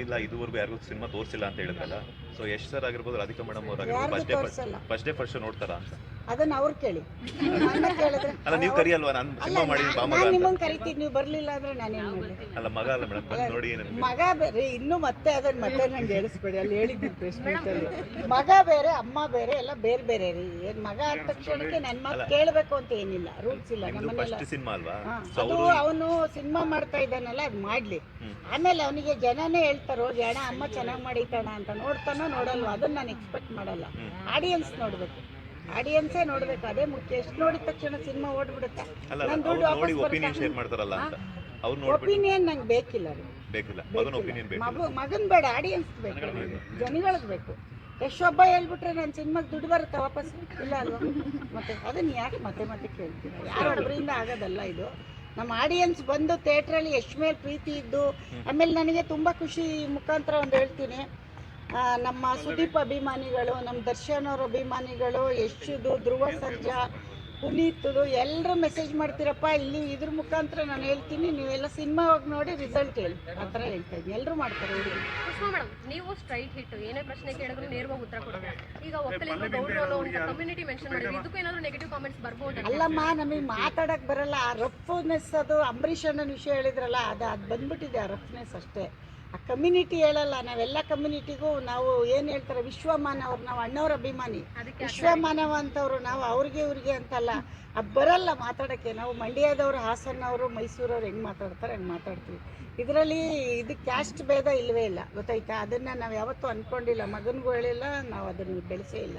ಇಲ್ಲ ಇದುವರೆಗೂ ಯಾರಿಗೂ ಸಿನಿಮಾ ತೋರಿಸಿಲ್ಲ ಅಂತ ಹೇಳಿದ್ರಲ್ಲ ಸೊ ಯಶ್ ಸರ್ ಆಗಿರ್ಬೋದು ರಾಧಿಕಾ ಮೇಡಮ್ ಅವ್ರು ಆಗಿರ್ಬೋದು first day. First day first ನೋಡ್ತಾರಾ ಅಂತ ಅದನ್ನ ಅವ್ರು ಕೇಳಿ. ನನ್ನ ಕೇಳಿದ್ರೆ ಅಲ್ಲ ನೀವು ಕರಿಯಲ್ವಾ? ನಾನು ಸಿನಿಮಾ ಮಾಡಿ ಬಾ ಮಗ ನಾನು ಅಂತ. ನಿಮ್ಮನ್ನ ಕರಿತೀನಿ ನೀವು ಬರ್ಲಿಲ್ಲ ಅಂದ್ರೆ ನಾನು ಅಲ್ಲ ಮಗ ಅಲ್ಲ ಮೇಡಮ್ ಬಂದು ನೋಡಿ ನನಗೆ ಮಗ ಬೇರೆ ಇನ್ನು ಮತ್ತೆ ಅದನ್ನ ಮತ್ತೆ ನಂಗೆ ಹೇಳಿಸ್ಬೇಡಿ ಅಲ್ಲಿ ಹೇಳಿದ್ದು ಪ್ರೆಸ್ ಮೀಟಲ್ಲಿ ಮಗ ಬೇರೆ ಅಮ್ಮ ಬೇರೆ ಎಲ್ಲ ಬೇರೆ ಬೇರೆ ರೀ. ಏನ್ ಮಗ ಆದ ತಕ್ಷಣಕ್ಕೆ ನನ್ನ ಮಾತು ಕೇಳಬೇಕು ಅಂತ ಏನಿಲ್ಲ ರೂಲ್ಸ್ ಇಲ್ಲ ನಿಮ್ದು ನಮ್ಮನೆಲ್ಲ. ಫಸ್ಟ್ ಸಿನಿಮಾ ಅಲ್ವಾ? ಹಾ, ಸೊ ಅದು ಅವರು ಅವನು ಸಿನಿಮಾ ಮಾಡ್ತಾ ಇದ್ದಾನಲ್ಲ ಅದು ಮಾಡ್ಲಿ. ಆಮೇಲೆ ಅವನಿಗೆ ಜನನೇ ಹೇಳ್ತಾರೆ ಹೋಗಿ ಅಣ್ಣ ಅಮ್ಮ ಚೆನ್ನಾಗಿ ಮಾಡೈತಣ ಅಂತ ನೋಡ್ತಾನೋ ನೋಡಲ್ವ ಅದನ್ನ ನಾನು ಎಕ್ಸ್ಪೆಕ್ಟ್ ಮಾಡಲ್ಲ. ಆಡಿಯನ್ಸ್ ನೋಡ್ಬೇಕು. ಆಡಿಯನ್ಸೇ ನೋಡ್ಬೇಕು. ಅದೇ ಮುಖ್ಯ. ಎಷ್ಟು ನೋಡಿದ ತಕ್ಷಣ ಸಿನಿಮಾ ಓಡ್ಬಿಡುತ್ತೆ? ಅಲ್ಲ ನನ್ ದುಡ್ಡು ನೋಡಿ ಒಪಿನಿಯನ್ ಬರ್ತಾ- ಶೇರ್ ಮಾಡ್ತಾರಲ್ಲ ಅಂತ. ಅವ್ರು ಒಪಿನಿಯನ್ ನಂಗೆ ಬೇಕಿಲ್ಲ ಬೇಕಿಲ್ಲ. ಮಗನ ಒಪಿನಿಯನ್ ಬೇಕು. ಮಗು ಮಗನ್ ಬೇಡ ಆಡಿಯನ್ಸ್ ಬೇಕು. ಜನಗಳಿಗೆ ಬೇಕು. ಎಷ್ಟೊಬ್ಬ ಹೇಳ್ಬಿಟ್ರೆ ನನ್ನ ಸಿನಿಮಾಗೆ ದುಡ್ಡು ಬರುತ್ತೆ ವಾಪಸ್? ಇಲ್ಲ ಅಲ್ವಾ? ಮತ್ತೆ ಅದನ್ನ ಯಾಕೆ ಮತ್ತೆ ಮತ್ತೆ ಕೇಳ್ತೀರ? ಯಾರೊಬ್ಬರಿಂದ ಆಗೋದಲ್ಲ ಇದು. ನಮ್ಮ ಆಡಿಯನ್ಸ್ ಬಂದು ಥಿಯೇಟ್ರಲ್ಲಿ ಎಷ್ಟು ಮೇಲೆ ಪ್ರೀತಿ ಇದ್ದು ಆಮೇಲೆ ನನಗೆ ತುಂಬ ಖುಷಿ ಮುಖಾಂತರ ಒಂದು ಹೇಳ್ತೀನಿ. ನಮ್ಮ ಸುದೀಪ್ ಅಭಿಮಾನಿಗಳು ನಮ್ಮ ದರ್ಶನ್ ಅವ್ರ ಅಭಿಮಾನಿಗಳು ಯಶುದು ಧ್ರುವ ಸರ್ಜಾ ಪುನೀತ್ದು ಎಲ್ಲರೂ ಮೆಸೇಜ್ ಮಾಡ್ತೀರಪ್ಪ ಇಲ್ಲಿ ಇದ್ರ ಮುಖಾಂತರ ನಾನು ಹೇಳ್ತೀನಿ ನೀವೆಲ್ಲ ಸಿನಿಮಾ ಹೋಗಿ ನೋಡಿ ರಿಸಲ್ಟ್ ಹೇಳಿ. ಆ ಥರ ಹೇಳ್ತಾ ಇದ್ದೀನಿ. ಎಲ್ಲರೂ ಮಾಡ್ತಾರೆ ಹುಡುಗಿ ಪುಷ್ಪ ಮೇಡಮ್ ನೀವು ಸ್ಟ್ರೈಟ್ ಹಿಟ್ ಏನೇ ಪ್ರಶ್ನೆ ಕೇಳಿದ್ರು ನೇರವಾಗಿ ಉತ್ತರ ಕೊಡ್ತೀರಾ. ಈಗ ಒಕ್ಕಲಿಗರು ಗೌಡ್ರು ಕಮ್ಯುನಿಟಿ ಮೆನ್ಷನ್ ಮಾಡಿದ್ರು. ಇದಕ್ಕೂ ಏನಾದರೂ ನೆಗೆಟಿವ್ ಕಾಮೆಂಟ್ಸ್ ಬರ್ಬೋದು ಅಲ್ಲಮ್ಮ ನಮಗೆ ಮಾತಾಡಕ್ ಬರಲ್ಲ. ಆ ರಫ್ನೆಸ್ ಅದು ಅಂಬರೀಷ್ ಅನ್ನೋ ವಿಷಯ ಹೇಳಿದ್ರಲ್ಲ ಅದು ಅದು ಬಂದ್ಬಿಟ್ಟಿದೆ ಆ ರಫ್ನೆಸ್ ಅಷ್ಟೇ. ಆ ಕಮ್ಯುನಿಟಿ ಹೇಳಲ್ಲ ನಾವೆಲ್ಲ ಕಮ್ಯುನಿಟಿಗೂ ನಾವು ಏನು ಹೇಳ್ತಾರೆ ವಿಶ್ವಮಾನ ಅವ್ರು ನಾವು ಅಣ್ಣವ್ರ ಅಭಿಮಾನಿ. ವಿಶ್ವಮಾನವ ಅಂತವ್ರು ನಾವು ಅವ್ರಿಗೆ ಇವ್ರಿಗೆ ಅಂತಲ್ಲ. ಬರಲ್ಲ ಮಾತಾಡಕ್ಕೆ. ನಾವು ಮಂಡ್ಯದವರು ಹಾಸನವರು ಮೈಸೂರವ್ರು ಹೆಂಗ್ ಮಾತಾಡ್ತಾರೆ ಹಂಗ್ ಮಾತಾಡ್ತೀವಿ. ಇದರಲ್ಲಿ ಇದು ಕ್ಯಾಸ್ಟ್ ಭೇದ ಇಲ್ಲವೇ ಇಲ್ಲ ಗೊತ್ತಾಯ್ತಾ? ಅದನ್ನ ನಾವು ಯಾವತ್ತೂ ಅಂದ್ಕೊಂಡಿಲ್ಲ ಮಗನಿಗೂ ಹೇಳಿಲ್ಲ ನಾವು ಅದನ್ನು ಬೆಳೆಸೇ ಇಲ್ಲ.